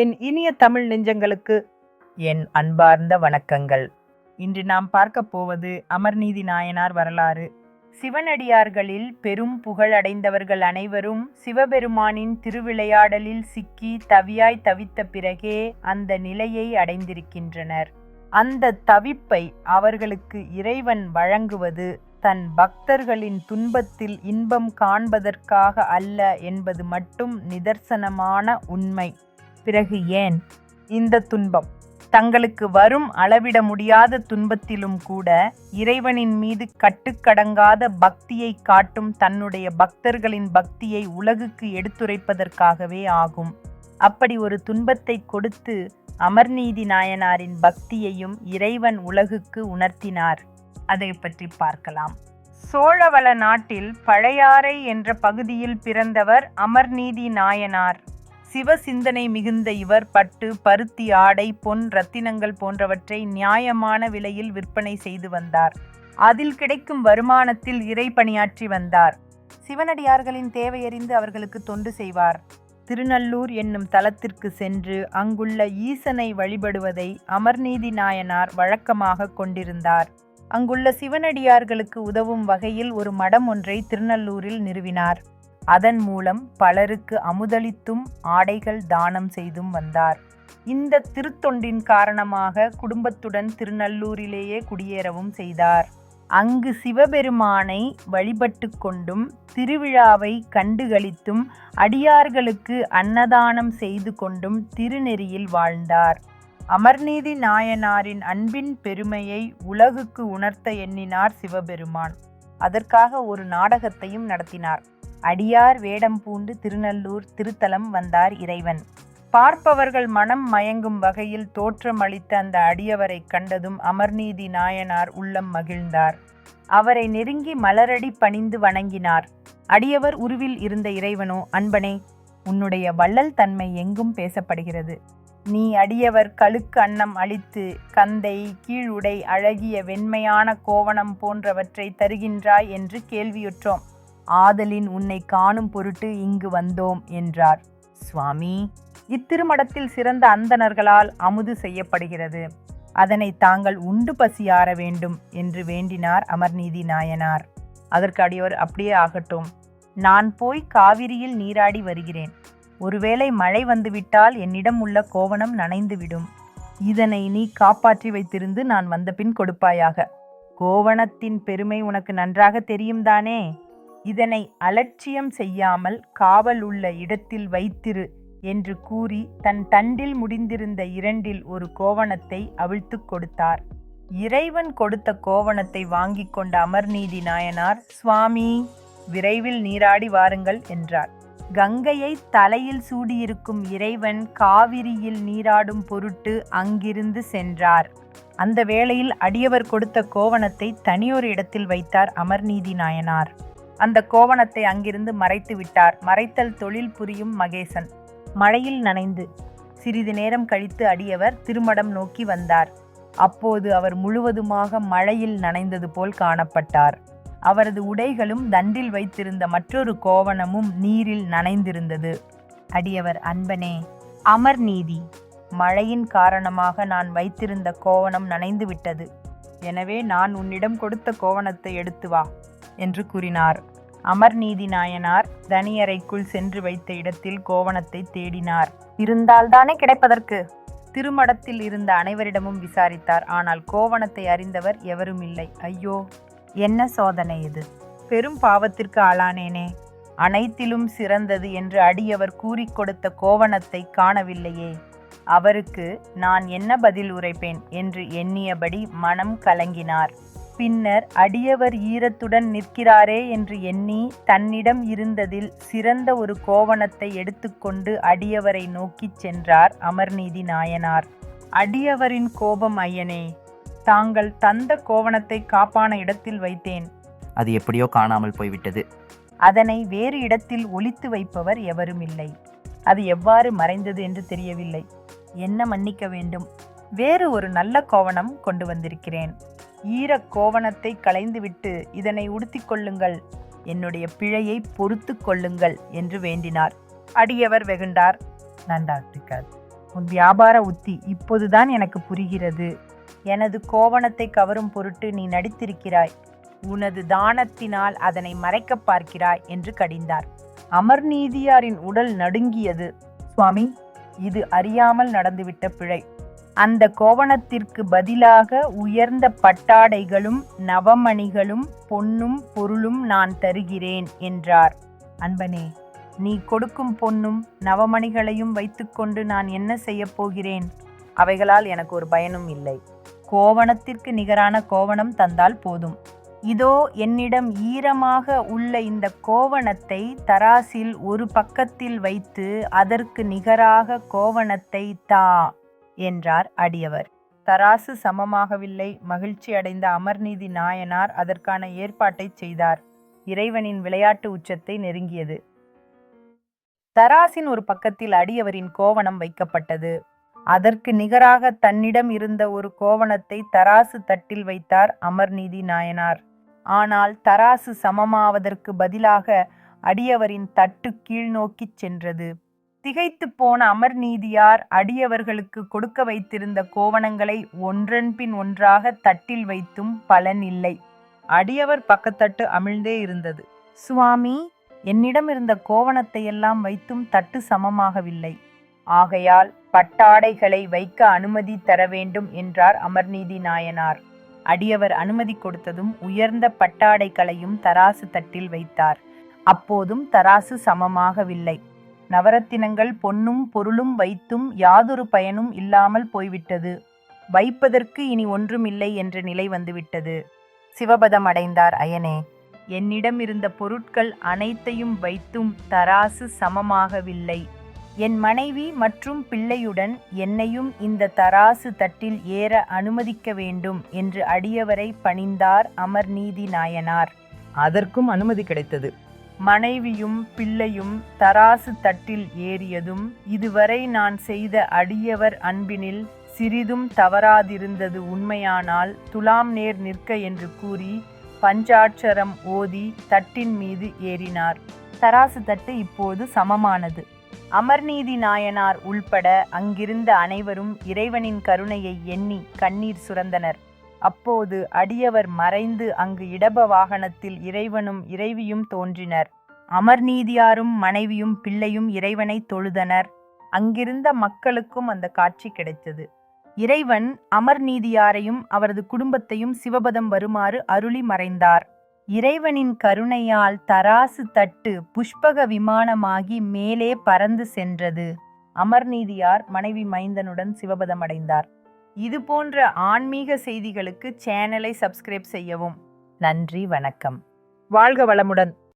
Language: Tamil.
என் இனிய தமிழ் நெஞ்சங்களுக்கு என் அன்பார்ந்த வணக்கங்கள். இன்று நாம் பார்க்க போவது அமர்நீதி நாயனார் வரலாறு. சிவனடியார்களில் பெரும் புகழ் அடைந்தவர்கள் அனைவரும் சிவபெருமானின் திருவிளையாடலில் சிக்கி தவியாய் தவித்த பிறகே அந்த நிலையை அடைந்திருக்கின்றனர். அந்த தவிப்பை அவர்களுக்கு இறைவன் வழங்குவது தன் பக்தர்களின் துன்பத்தில் இன்பம் காண்பதற்காக அல்ல என்பது மட்டும் நிதர்சனமான உண்மை. பிறகு ஏன்? இந்த துன்பம். தங்களுக்கு வரும் அளவிட முடியாத துன்பத்திலும் கூட இறைவனின் மீது கட்டுக்கடங்காத பக்தியை காட்டும் தன்னுடைய பக்தர்களின் பக்தியை உலகுக்கு எடுத்துரைப்பதற்காகவே ஆகும். அப்படி ஒரு துன்பத்தை கொடுத்து அமர்நீதி நாயனாரின் பக்தியையும் இறைவன் உலகுக்கு உணர்த்தினார். அதை பற்றி பார்க்கலாம். சோழவள நாட்டில் பழையாறை என்ற பகுதியில் பிறந்தவர் அமர்நீதி நாயனார். சிவ சிந்தனை மிகுந்த இவர் பட்டு பருத்தி ஆடை பொன் ரத்தினங்கள் போன்றவற்றை நியாயமான விலையில் விற்பனை செய்து வந்தார். அதில் கிடைக்கும் வருமானத்தில் இறை பணியாற்றி வந்தார். சிவனடியார்களின் தேவையறிந்து அவர்களுக்கு தொண்டு செய்வார். திருநல்லூர் என்னும் தலத்திற்கு சென்று அங்குள்ள ஈசனை வழிபடுவதை அமர்நீதி நாயனார் வழக்கமாக கொண்டிருந்தார். அங்குள்ள சிவனடியார்களுக்கு உதவும் வகையில் ஒரு மடம் ஒன்றை திருநல்லூரில் நிறுவினார். அதன் மூலம் பலருக்கு அமுதளித்தும் ஆடைகள் தானம் செய்தும் வந்தார். இந்த திருத்தொண்டின் காரணமாக குடும்பத்துடன் திருநல்லூரிலேயே குடியேறவும் செய்தார். அங்கு சிவபெருமானை வழிபட்டு கொண்டும் திருவிழாவை கண்டுகளித்தும் அடியார்களுக்கு அன்னதானம் செய்து கொண்டும் திருநெறியில் வாழ்ந்தார். அமர்நீதி நாயனாரின் அன்பின் பெருமையை உலகுக்கு உணர்த்த எண்ணினார் சிவபெருமான். அதற்காக ஒரு நாடகத்தையும் நடத்தினார். அடியார் வேடம் பூண்டு திருநல்லூர் திருத்தலம் வந்தார் இறைவன். பார்ப்பவர்கள் மனம் மயங்கும் வகையில் தோற்றமளித்த அந்த அடியவரை கண்டதும் அமர்நீதி நாயனார் உள்ளம் மகிழ்ந்தார். அவரை நெருங்கி மலரடி பணிந்து வணங்கினார். அடியவர் உருவில் இருந்த இறைவனோ அன்பனே உன்னுடைய வள்ளல் தன்மை எங்கும் பேசப்படுகிறது. நீ அடியவர் கழுக்கு அன்னம் அளித்து கந்தை கீழுடை அழகிய வெண்மையான கோவணம் போன்றவற்றை தருகின்றாய் என்று கேள்வியுற்றோம். ஆதலின் உன்னை காணும் பொருட்டு இங்கு வந்தோம் என்றார். சுவாமி இத்திருமடத்தில் சிறந்த அந்தணர்களால் அமுது செய்யப்படுகிறது. அதனை தாங்கள் உண்டு பசியார வேண்டும் என்று வேண்டினார் அமர்நீதி நாயனார். அதற்கு அடியோர் அப்படியே ஆகட்டும். நான் போய் காவிரியில் நீராடி வருகிறேன். ஒருவேளை மழை வந்துவிட்டால் என்னிடம் உள்ள கோவணம் நனைந்துவிடும். இதனை நீ காப்பாற்றி வைத்திருந்து நான் வந்தபின் கொடுப்பாயாக. கோவணத்தின் பெருமை உனக்கு நன்றாக தெரியும் தானே? இதனை அலட்சியம் செய்யாமல் காவல் உள்ள இடத்தில் வைத்திரு என்று கூறி தன் தண்டில் முடிந்திருந்த இரண்டில் ஒரு கோவணத்தை அவிழ்த்து கொடுத்தார். இறைவன் கொடுத்த கோவணத்தை வாங்கிக் கொண்ட அமர்நீதி நாயனார் சுவாமி விரைவில் நீராடி வாருங்கள் என்றார். கங்கையை தலையில் சூடியிருக்கும் இறைவன் காவிரியில் நீராடும் பொருட்டு அங்கிருந்து சென்றார். அந்த வேளையில் அடியவர் கொடுத்த கோவணத்தை தனியொரு இடத்தில் வைத்தார் அமர்நீதி நாயனார். அந்த கோவணத்தை அங்கிருந்து மறைத்து விட்டார். மறைத்தல் தொழில் புரியும் மகேசன். மழையில் நனைந்து சிறிது நேரம் கழித்து அடியவர் திருமடம் நோக்கி வந்தார். அப்போது அவர் முழுவதுமாக மழையில் நனைந்தது போல் காணப்பட்டார். அவரது உடைகளும் தண்டில் வைத்திருந்த மற்றொரு கோவணமும் நீரில் நனைந்திருந்தது. அடியவர் அன்பனே அமர் நீதி. மழையின் காரணமாக நான் வைத்திருந்த கோவணம் நனைந்து விட்டது. எனவே நான் உன்னிடம் கொடுத்த கோவணத்தை எடுத்து வா என்று கூறினார். அமர்நீதி நாயனார் தனியறைக்குள் சென்று வைத்த இடத்தில் கோவணத்தை தேடினார். இருந்தால்தானே கிடைப்பதற்கு? திருமடத்தில் இருந்த அனைவரிடமும் விசாரித்தார். ஆனால் கோவணத்தை அறிந்தவர் எவரும் இல்லை. ஐயோ என்ன சோதனை இது? பெரும் பாவத்திற்கு ஆளானேனே. அனைத்திலும் சிறந்தது என்று அடியவர் கூறிக் கொடுத்த கோவணத்தை காணவில்லையே. அவருக்கு நான் என்ன பதில் உரைப்பேன்? என்று எண்ணியபடி மனம் கலங்கினார். பின்னர் அடியவர் ஈரத்துடன் நிற்கிறாரே என்று எண்ணி தன்னிடம் இருந்ததில் சிறந்த ஒரு கோவணத்தை எடுத்துக்கொண்டு அடியவரை நோக்கிச் சென்றார் அமர்நீதி நாயனார். அடியவரின் கோபம் ஐயனே தாங்கள் தந்த கோவணத்தை காப்பான இடத்தில் வைத்தேன். அது எப்படியோ காணாமல் போய்விட்டது. அதனை வேறு இடத்தில் ஒளித்து வைப்பவர் எவரும் இல்லை அது எவ்வாறு மறைந்தது என்று தெரியவில்லை. என்ன மன்னிக்க வேண்டும்? வேறு ஒரு நல்ல கோவணம் கொண்டு வந்திருக்கிறேன். ஈரக் கோவணத்தை களைந்துவிட்டு இதனை உடுத்திக் கொள்ளுங்கள். என்னுடைய பிழையை பொறுத்து கொள்ளுங்கள் என்று வேண்டினார். அடியவர் வெகுண்டார். நன்றாட்டிக்கார் உன் வியாபார உத்தி இப்போதுதான் எனக்கு புரிகிறது. எனது கோவணத்தை கவரும் பொருட்டு நீ நடித்திருக்கிறாய். உனது தானத்தினால் அதனை மறைக்கப் பார்க்கிறாய் என்று கடிந்தார். அமர்நீதியாரின் உடல் நடுங்கியது. சுவாமி இது அறியாமல் நடந்துவிட்ட பிழை. அந்த கோவணத்திற்கு பதிலாக உயர்ந்த பட்டாடைகளும் நவமணிகளும் பொன்னும் பொருளும் நான் தருகிறேன் என்றார். அன்பனே நீ கொடுக்கும் பொன்னும் நவமணிகளையும் வைத்துக்கொண்டு நான் என்ன செய்யப் போகிறேன்? அவைகளால் எனக்கு ஒரு பயனும் இல்லை. கோவணத்திற்கு நிகரான கோவணம் தந்தால் போதும். இதோ என்னிடம் ஈரமாக உள்ள இந்த கோவணத்தை தராசில் ஒரு பக்கத்தில் வைத்து அதற்கு நிகராக கோவணத்தை தா என்றார் அடியவர். தராசு சமமாகவில்லை. மகிழ்ச்சி அடைந்த அமர்நீதி நாயனார் அதற்கான ஏற்பாட்டை செய்தார். இறைவனின் விளையாட்டு உச்சத்தை நெருங்கியது. தராசின் ஒரு பக்கத்தில் அடியவரின் கோவணம் வைக்கப்பட்டது. அதற்கு நிகராக தன்னிடம் இருந்த ஒரு கோவணத்தை தராசு தட்டில் வைத்தார் அமர்நீதி நாயனார். ஆனால் தராசு சமமாவதற்கு பதிலாக அடியவரின் தட்டு கீழ்நோக்கிச் சென்றது. திகைத்து போன அமர்நீதியார் அடியவர்களுக்கு கொடுக்க வைத்திருந்த கோவணங்களை ஒன்றன்பின் ஒன்றாக தட்டில் வைத்தும் பலன் இல்லை. அடியவர் பக்கத்தட்டு அமிழ்ந்தே இருந்தது. சுவாமி என்னிடம் இருந்த கோவணத்தை எல்லாம் வைத்தும் தட்டு சமமாகவில்லை. ஆகையால் பட்டாடைகளை வைக்க அனுமதி தர வேண்டும் என்றார் அமர்நீதி நாயனார். அடியவர் அனுமதி கொடுத்ததும் உயர்ந்த பட்டாடைகளையும் தராசு தட்டில் வைத்தார். அப்போதும் தராசு சமமாகவில்லை. நவரத்தினங்கள் பொன்னும் பொருளும் வைத்தும் யாதொரு பயனும் இல்லாமல் போய்விட்டது. வைப்பதற்கு இனி ஒன்றுமில்லை என்ற நிலை வந்துவிட்டது. சிவபதம் அடைந்தார் அயனே. என்னிடம் இருந்த பொருட்கள் அனைத்தையும் வைத்தும் தராசு சமமாகவில்லை. என் மனைவி மற்றும் பிள்ளையுடன் என்னையும் இந்த தராசு தட்டில் ஏற அனுமதிக்க வேண்டும் என்று அடியவரை பணிந்தார் அமர்நீதி நாயனார். அதற்கும் அனுமதி கிடைத்தது. மனைவியும் பிள்ளையும் தராசு தட்டில் ஏறியதும் இதுவரை நான் செய்த அடியவர் அன்பினில் சிறிதும் தவறாதிருந்தது உண்மையானால் துலாம் நேர் நிற்க என்று கூறி பஞ்சாட்சரம் ஓதி தட்டின் மீது ஏறினார். தராசு தட்டு இப்போது சமமானது. அமர்நீதி நாயனார் உள்பட அங்கிருந்த அனைவரும் இறைவனின் கருணையை எண்ணி கண்ணீர் சுரந்தனர். அப்போது அடியவர் மறைந்து அங்கு இடப வாகனத்தில் இறைவனும் இறைவியும் தோன்றினர். அமர்நீதியாரும் மனைவியும் பிள்ளையும் இறைவனை தொழுதனர். அங்கிருந்த மக்களுக்கும் அந்த காட்சி கிடைத்தது. இறைவன் அமர்நீதியாரையும் அவரது குடும்பத்தையும் சிவபதம் வருமாறு அருளி மறைந்தார். இறைவனின் கருணையால் தராசு தட்டு புஷ்பக விமானமாகி மேலே பறந்து சென்றது. அமர்நீதியார் மனைவி மைந்தனுடன் சிவபதம் அடைந்தார் இது போன்ற ஆன்மீக செய்திகளுக்கு சேனலை சப்ஸ்கிரைப் செய்யவும். நன்றி வணக்கம். வாழ்க வளமுடன்.